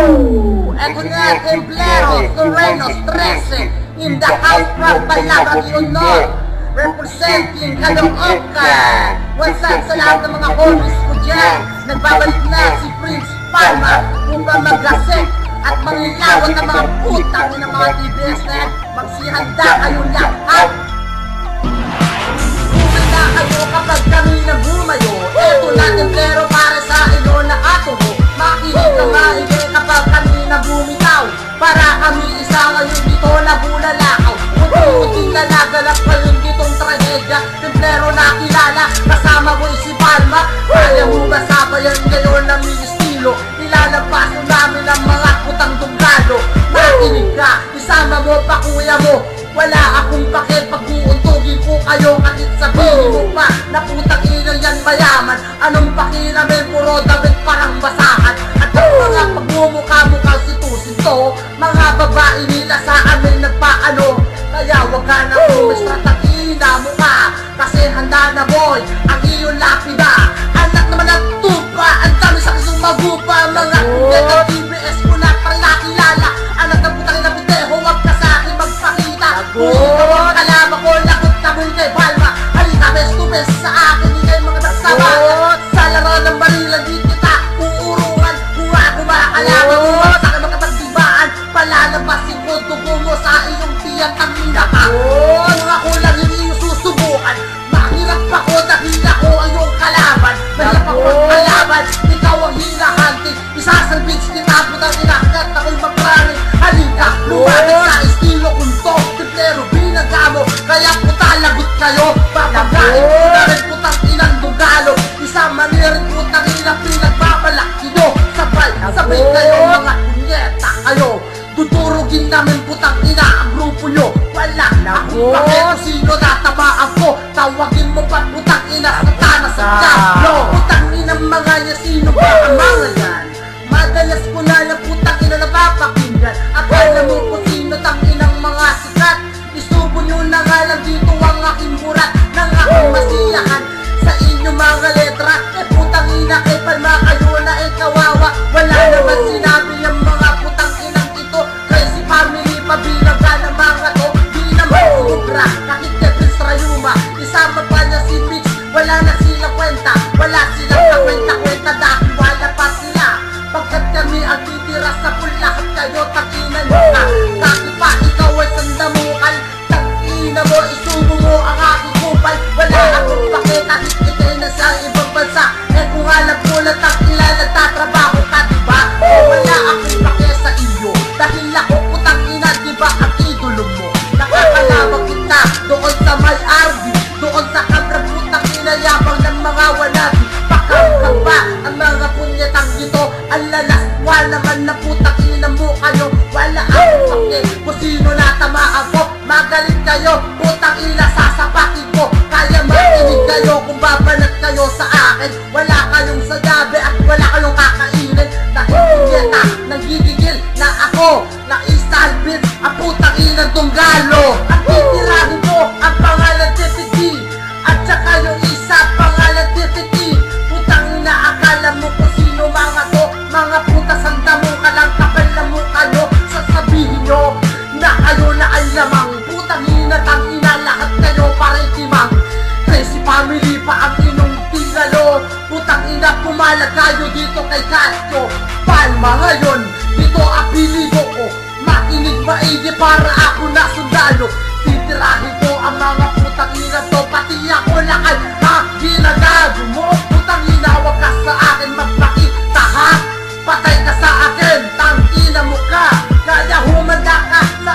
Eto nga, Templero, Surenos, 13 In the house from Balabag Leonor Representing Caloocan What's up sa lahat ng mga homies ko dyan? Nagbabalik na si Prince Palma Upang maglasik at manglilawat ng mga putang ng mga TBS na yan. Magsihanda kayo lahat Kumanda kayo kapag kami nabumayo Eto na Unti-unti na nagalap ngayon ditong trahedya Templero na kilala kasama mo si Palma. Kaya mo ba sabayan ngayon ng ministilo Ilalampaso namin ang mga putang dunggalo Makinig ka, isama mo pa kuya mo. Wala akong pakit pag uuntugin ko kayo Kahit sabihin mo pa na putang ina yan mayaman. Anong pakilamin puro damit parang basahan. At ang mga pagmumukha-mukha si Tusinto Mga babae nila sa Kaya wag ka na pumistra ina mo ka Kasi handa na boy ang iyong lapida Sabay kayo mga kunyeta kayo Dudurugin namin putang ina ang grupo nyo. Wala na akong kung sino natamaan ko. Tawagin mo pa putang ina sa tana sa diablo? Putang ina mga niya sino ba ang mga yan? Madalas ko na lang putang ina napapakinggan Akala mo kung sino tang inang mga sikat? Isubo nyo na nga lang dito ang aking burat. Nang aking masiyahan sa inyo mga letra. Eh putang ina kay palma Wala naman sinabi yung mga putang inang ito. Crazy family pabilaga ng mga to. Di naman umubra kahit Kevin Strayuma Isama pa niya si Mix Wala na sila kwenta. Wala silang kakwenta-kwenta dahil wala pa sila. Pagkat kami ang titira sa pulahat kayo Takinan ako Na istalbit ang putang inang tunggalo. At titirahin ko ang pangalan tititi At saka yung isa pangalan tititi Putang ina akala mo kung sino mga to Mga puta sanda mo ka lang kapal na mukha nyo Sasabihin nyo na kayo na ay lamang. Putang ina tang ina lahat kayo parang timang Crazy family pa ang inong tingalo Putang ina pumalag kayo dito kay Castro Palma ngayon Maigi para ako na sundalo. Titirahin ko ang mga putang ina to Pati ako lakad ha Ginagago mo. Putang ina Huwag ka sa akin magpakita ha? Patay ka sa akin Tangina mo ka. Kaya humanda ka sa